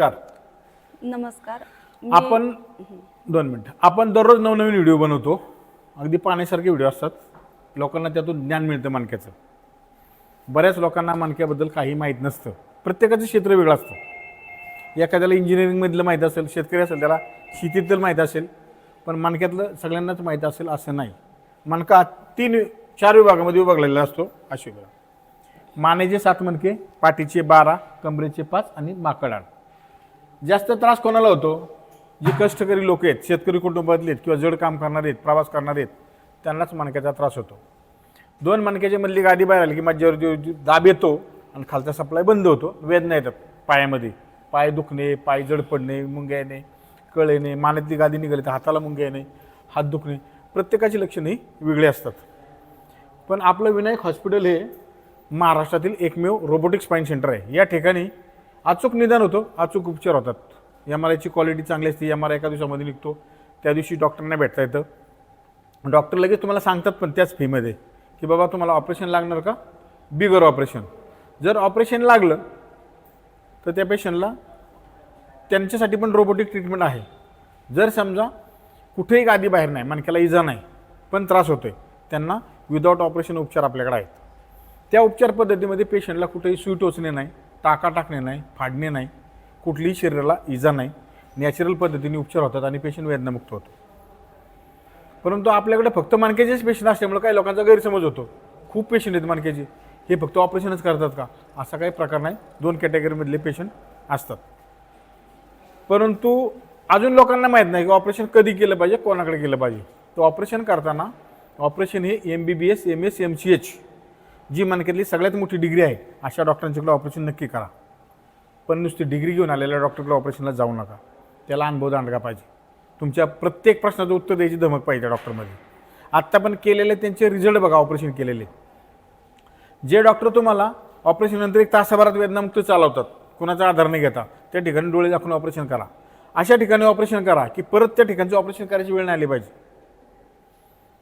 नमस्कार. नमस्कार. मी- आपण दोन मिनिटं. आपण दररोज नवनवीन व्हिडिओ बनवतो. अगदी पाण्यासारखे व्हिडिओ असतात. लोकांना त्यातून ज्ञान मिळतं मणक्याचं बऱ्याच लोकांना मणक्याबद्दल काही माहीत नसतं. प्रत्येकाचं क्षेत्र वेगळं असतं. एखाद्याला इंजिनिअरिंगमधलं माहीत असेल शेतकरी असेल त्याला शेतीतलं माहीत असेल पण मणक्यातलं सगळ्यांनाच माहीत असेल असं नाही. मणका तीन चार विभागामध्ये विभागलेला असतो अशी विभाग मानेचे सात मणके पाठीचे बारा कमरेचे पाच आणि माकडाड जास्त त्रास कोणाला होतो? जे कष्टकरी लोक आहेत शेतकरी कुटुंबातले आहेत किंवा जड काम करणारे आहेत प्रवास करणारे आहेत त्यांनाच मणक्याचा त्रास होतो. दोन मणक्याच्या मधली गादी बाहेर आली की माझ्यावर जो दाब येतो आणि खालचा सप्लाय बंद होतो. वेदना येतात पायामध्ये. पाय दुखणे पाय जड पडणे मुंग्या येणे कळ येणे मानेतली गादी निघाली तर हाताला मुंग्या येणे हात दुखणे प्रत्येकाची लक्षणे वेगळी असतात. पण आपलं विनायक हॉस्पिटल हे महाराष्ट्रातील एकमेव रोबोटिक स्पाईन सेंटर आहे. या ठिकाणी अचूक निदान होतं अचूक उपचार होतात. एम आर आयची क्वालिटी चांगली असते एम आर आय एका दिवसामध्ये निघतो. त्या दिवशी डॉक्टरांना भेटता येतं. डॉक्टर लगेच तुम्हाला सांगतात पण त्याच फीमध्ये की बाबा तुम्हाला ऑपरेशन लागणार का? बिगर ऑपरेशन जर ऑपरेशन लागलं तर त्या पेशंटला त्यांच्यासाठी पण रोबोटिक ट्रीटमेंट आहे. जर समजा कुठेही गादी बाहेर नाही मणक्याला इजा नाही पण त्रास होतोय त्यांना विदाऊट ऑपरेशन उपचार आपल्याकडे आहेत. त्या उपचार पद्धतीमध्ये पेशंटला कुठेही सूट टोचणे नाही. टाका टाकणे नाही फाडणे नाही कुठलीही शरीराला इजा नाही नॅचरल पद्धतीने उपचार होतात आणि पेशंट वेदनामुक्त होतो परंतु आपल्याकडे फक्त मणक्याचेच पेशंट असल्यामुळे काही लोकांचा गैरसमज होतो. खूप पेशंट आहेत मणक्याचे. हे फक्त ऑपरेशनच करतात का? असा काही प्रकार नाही. दोन कॅटेगरीमधले पेशंट असतात. परंतु अजून लोकांना माहीत नाही की ऑपरेशन कधी केलं पाहिजे कोणाकडे केलं पाहिजे. तर ऑपरेशन करताना ऑपरेशन हे M B B S M S M C H जी मानकेतली सगळ्यात मोठी डिग्री आहे अशा डॉक्टरांच्याकडे ऑपरेशन नक्की करा. पण नुसती डिग्री घेऊन आलेल्या डॉक्टरकडे ऑपरेशनला जाऊ नका. त्याला अनुभव दांडगा पाहिजे. तुमच्या प्रत्येक प्रश्नाचं उत्तर द्यायची धमक पाहिजे त्या डॉक्टरमध्ये आत्ता पण केलेले त्यांचे रिझल्ट बघा ऑपरेशन केलेले. जे डॉक्टर तुम्हाला ऑपरेशननंतर एक तासाभरात वेदनामुक्त चालवतात कुणाचा आधार नाही घेता त्या ठिकाणी डोळे दाखवून ऑपरेशन करा. अशा ठिकाणी ऑपरेशन करा की परत त्या ठिकाणचं ऑपरेशन करायची वेळ नाही आली पाहिजे.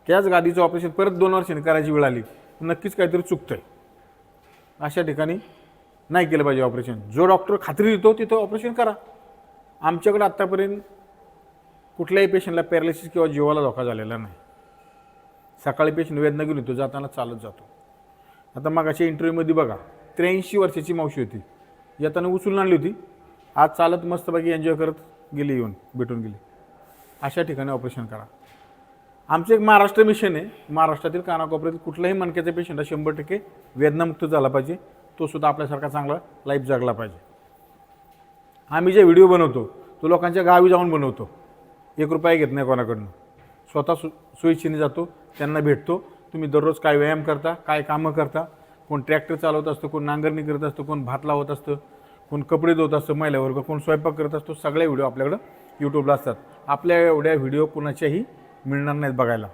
त्याच गादीचं ऑपरेशन परत दोन वर्षांनी करायची वेळ आली. नक्कीच काहीतरी चुकतं आहे अशा ठिकाणी नाही केलं पाहिजे ऑपरेशन जो डॉक्टर खात्री देतो तिथं ऑपरेशन करा. आमच्याकडे आत्तापर्यंत कुठल्याही पेशंटला पॅरालिसिस किंवा जीवाला धोका झालेला नाही. सकाळी पेशंट वेदना घेऊन येतो जाताना चालत जातो. आता मग अशा इंटरव्ह्यूमध्ये बघा त्र्याऐंशी वर्षाची मावशी होती. येताना उचलून आणली होती. आज चालत मस्तपैकी एन्जॉय करत गेली येऊन भेटून गेली. अशा ठिकाणी ऑपरेशन करा. आमचं एक महाराष्ट्र मिशन आहे. महाराष्ट्रातील कानाकोपऱ्यातील कुठल्याही मनक्याचा पेशंट हा शंभर टक्के वेदनामुक्त झाला पाहिजे. तो सुद्धा आपल्यासारखा चांगला लाईफ जगला पाहिजे. आम्ही जे व्हिडिओ बनवतो तो लोकांच्या गावी जाऊन बनवतो. एक रुपया घेत नाही कोणाकडनं. स्वतः सु सोयीच्छेने जातो त्यांना भेटतो. तुम्ही दररोज काय व्यायाम करता काय कामं करता कोण ट्रॅक्टर चालवत असतं कोण नांगरणी करत असतं कोण भात लावत असतं कोण कपडे धुवत असतं महिला वर्ग कोण स्वयंपाक करत असतो सगळे व्हिडिओ आपल्याकडं यूट्यूबला असतात. आपल्या एवढ्या व्हिडिओ कुणाच्याही मिळणार नाहीत बघायला.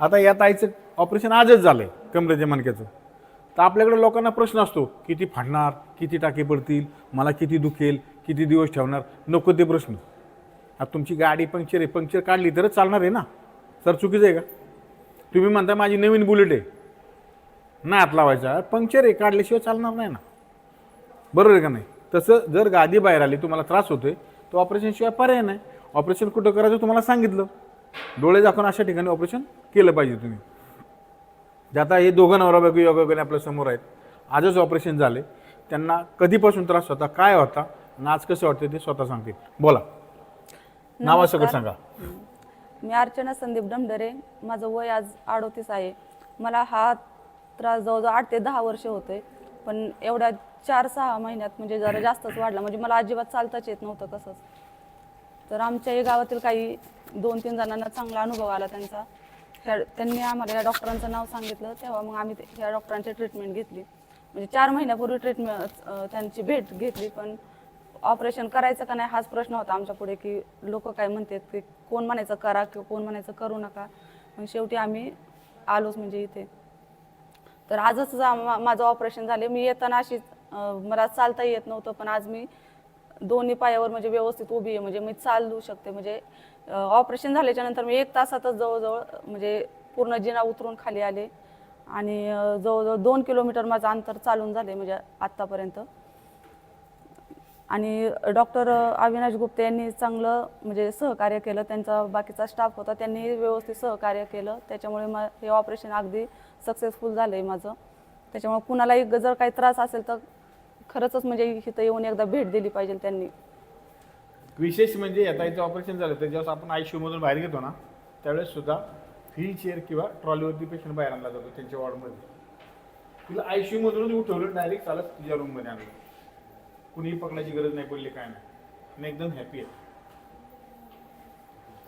आता या ताईचं ऑपरेशन आजच झालं आहे कमरेच्या मणक्याचं. तर आपल्याकडे लोकांना प्रश्न असतो किती फाडणार किती टाके पडतील मला किती दुखेल किती दिवस ठेवणार? नको ते प्रश्न. आता तुमची गाडी पंक्चर आहे पंक्चर काढली तरच चालणार आहे ना? सर चुकीचं आहे का? तुम्ही म्हणता माझी नवीन बुलेट आहे. नाही हात लावायचा. पंक्चर आहे काढल्याशिवाय चालणार नाही ना? बरोबर आहे का नाही? तसं जर गादी बाहेर आली तुम्हाला त्रास होतोय तर ऑपरेशनशिवाय पर्याय नाही. ऑपरेशन कुठं करायचं तुम्हाला सांगितलं. डोळे दाखवून अशा ठिकाणी ऑपरेशन केलं पाहिजे तुम्ही. जे आता हे दोघं नवरा बायको योगायोगाने आपल्यासमोर आहेत. आजच ऑपरेशन झाले. त्यांना कधीपासून त्रास होता काय होता आणि आज कसं वाटतं ते स्वतः सांगतील. बोला. नावासकट सांगा? मी अर्चना संदीप डमडरे. माझं वय आज अडोतीस आहे. मला हा त्रास जवळजवळ आठ ते दहा वर्ष होते पण एवढ्या चार सहा महिन्यात म्हणजे जरा जास्तच वाढला. म्हणजे मला अजिबात चालताच येत नव्हतं कसंच तर आमच्या या गावातील काही दोन तीन जणांना चांगला अनुभव आला त्यांचा. ह्या त्यांनी आम्हाला या डॉक्टरांचं नाव सांगितलं तेव्हा मग आम्ही ते- ह्या डॉक्टरांची ट्रीटमेंट घेतली. म्हणजे चार महिन्यापूर्वी ट्रीटमेंट त्यांची भेट घेतली पण ऑपरेशन करायचं का नाही हाच प्रश्न होता आमच्या पुढे की लोक काय म्हणतात की कोण म्हणायचं करा किंवा कोण म्हणायचं करू नका. मग शेवटी आम्ही आलोच म्हणजे इथे. तर आजच जा- मा- माझं ऑपरेशन झाले. मी येताना अशी मला चालता येत नव्हतं पण आज मी दोन्ही पायावर म्हणजे व्यवस्थित उभी आहे. म्हणजे मी चालू शकते. म्हणजे ऑपरेशन झाल्याच्यानंतर मी एक तासातच जवळजवळ म्हणजे पूर्ण जिना उतरून खाली आले. आणि जवळजवळ दोन किलोमीटर माझं अंतर चालून झाले म्हणजे आत्तापर्यंत. आणि डॉक्टर अविनाश गुप्ते यांनी चांगलं म्हणजे सहकार्य केलं. त्यांचा बाकीचा स्टाफ होता त्यांनी व्यवस्थित सहकार्य केलं. त्याच्यामुळे मग हे ऑपरेशन अगदी सक्सेसफुल झालं आहे माझं. त्याच्यामुळे कुणालाही जर काही त्रास असेल तर खरंच म्हणजे इथं येऊन एकदा भेट दिली पाहिजे त्यांनी. विशेष म्हणजे आता इथं ऑपरेशन झालं तर जेव्हा आपण आय मधून बाहेर घेतो ना त्यावेळेस सुद्धा व्हीलचेअर किंवा ट्रॉलीवरती पेशंट बाहेर आणला जातो त्यांच्या वॉर्डमध्ये तिला आय मधूनच उठवलं डायरेक्ट चालत तिच्या रूममध्ये आणलं. कुणीही पकडण्याची गरज नाही पडली काय नाही. आणि एकदम हॅपी आहे.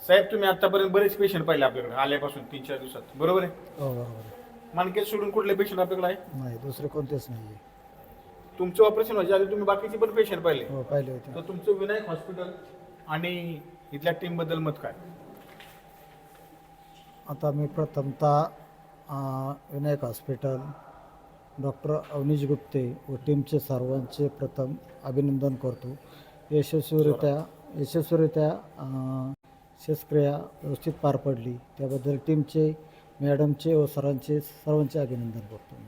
साहेब तुम्ही आतापर्यंत बरेच पेशंट पाहिले आपल्याकडे आल्यापासून तीन चार दिवसात. बरोबर आहे? हो बरोबर आहे. मानकेत सोडून कुठले पेशंट आपल्याकडे आहे? नाही दुसरे कोणतेच नाही तुमचं ऑपरेशन व्हायच्या आधी तुम्ही बाकीचे पण पेशंट पाहिले. हो पाहिले होते. तर तुमचं विनायक हॉस्पिटल आणि इथल्या टीमबद्दल मत काय? आता मी प्रथमतः अं, विनायक हॉस्पिटल डॉक्टर अवनीश गुप्ते व टीमचे सर्वांचे प्रथम अभिनंदन करतो. यशस्वीरित्या यशस्वीरित्या अं, शस्त्रक्रिया व्यवस्थित पार पडली. त्याबद्दल टीमचे मॅडमचे व सरांचे सर्वांचे अभिनंदन करतो मी.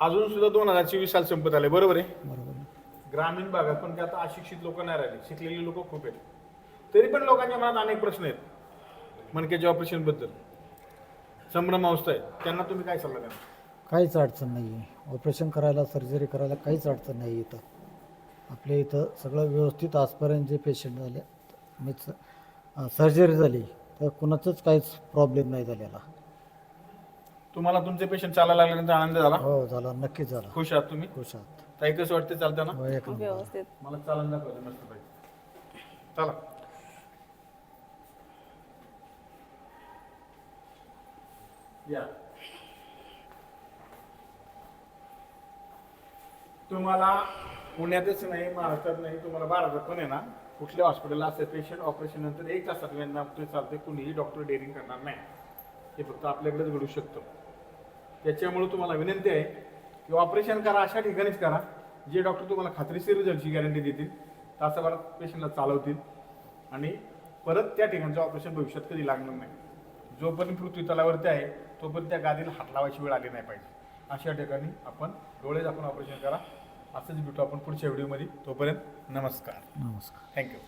अजून सुद्धा दोन हजार चोवीस साल संपत आले बरोबर आहे? बरोबर. ग्रामीण भागात पण ते आता अशिक्षित लोक नाही राहिले शिकलेली लोक खूप आहेत. तरी पण लोकांच्या मनात अनेक प्रश्न आहेत मणक्याच्या ऑपरेशनबद्दल. संभ्रम अवस्था आहे त्यांना तुम्ही काय सल्ला द्या काहीच अडचण नाही आहे ऑपरेशन करायला सर्जरी करायला काहीच अडचण नाही इथं. आपल्या इथं सगळं व्यवस्थित आजपर्यंत जे पेशंट झाले मीच सर्जरी झाली तर कुणाचंच काहीच प्रॉब्लेम नाही झालेला. तुम्हाला तुमचे पेशंट चालायला लागल्यानंतर आनंद झाला? हो झाला. नक्कीच झाला. खुश आहात तुम्ही? खुश आहात. ताई कसं वाटतं चालताना हो एक नंबर व्यवस्थित. मला चालन मस्त पाहिजे चला. या. तुम्हाला पुण्यातच नाही महाराष्ट्रात नाही तुम्हाला भारतात पण आहे ना कुठल्या हॉस्पिटलला असते पेशंट ऑपरेशन नंतर एक तासात वेदना चालते कुणीही डॉक्टर डेअरिंग करणार नाही. हे फक्त आपल्याकडेच घडू शकतं. त्याच्यामुळे तुम्हाला विनंती आहे की ऑपरेशन करा अशा ठिकाणीच करा जे डॉक्टर तुम्हाला खात्रीशीर रिझल्टची गॅरंटी देतील तासाभरात पेशंटला चालवतील आणि परत त्या ठिकाणचं ऑपरेशन भविष्यात कधी लागणार नाही. जोपर्यंत पृथ्वी तलावरती आहे तोपर्यंत त्या गादीला हात लावायची वेळ आली नाही पाहिजे. अशा ठिकाणी आपण डोळे आपण ऑपरेशन करा. असंच भेटू आपण पुढच्या व्हिडिओमध्ये तोपर्यंत नमस्कार. नमस्कार. थँक्यू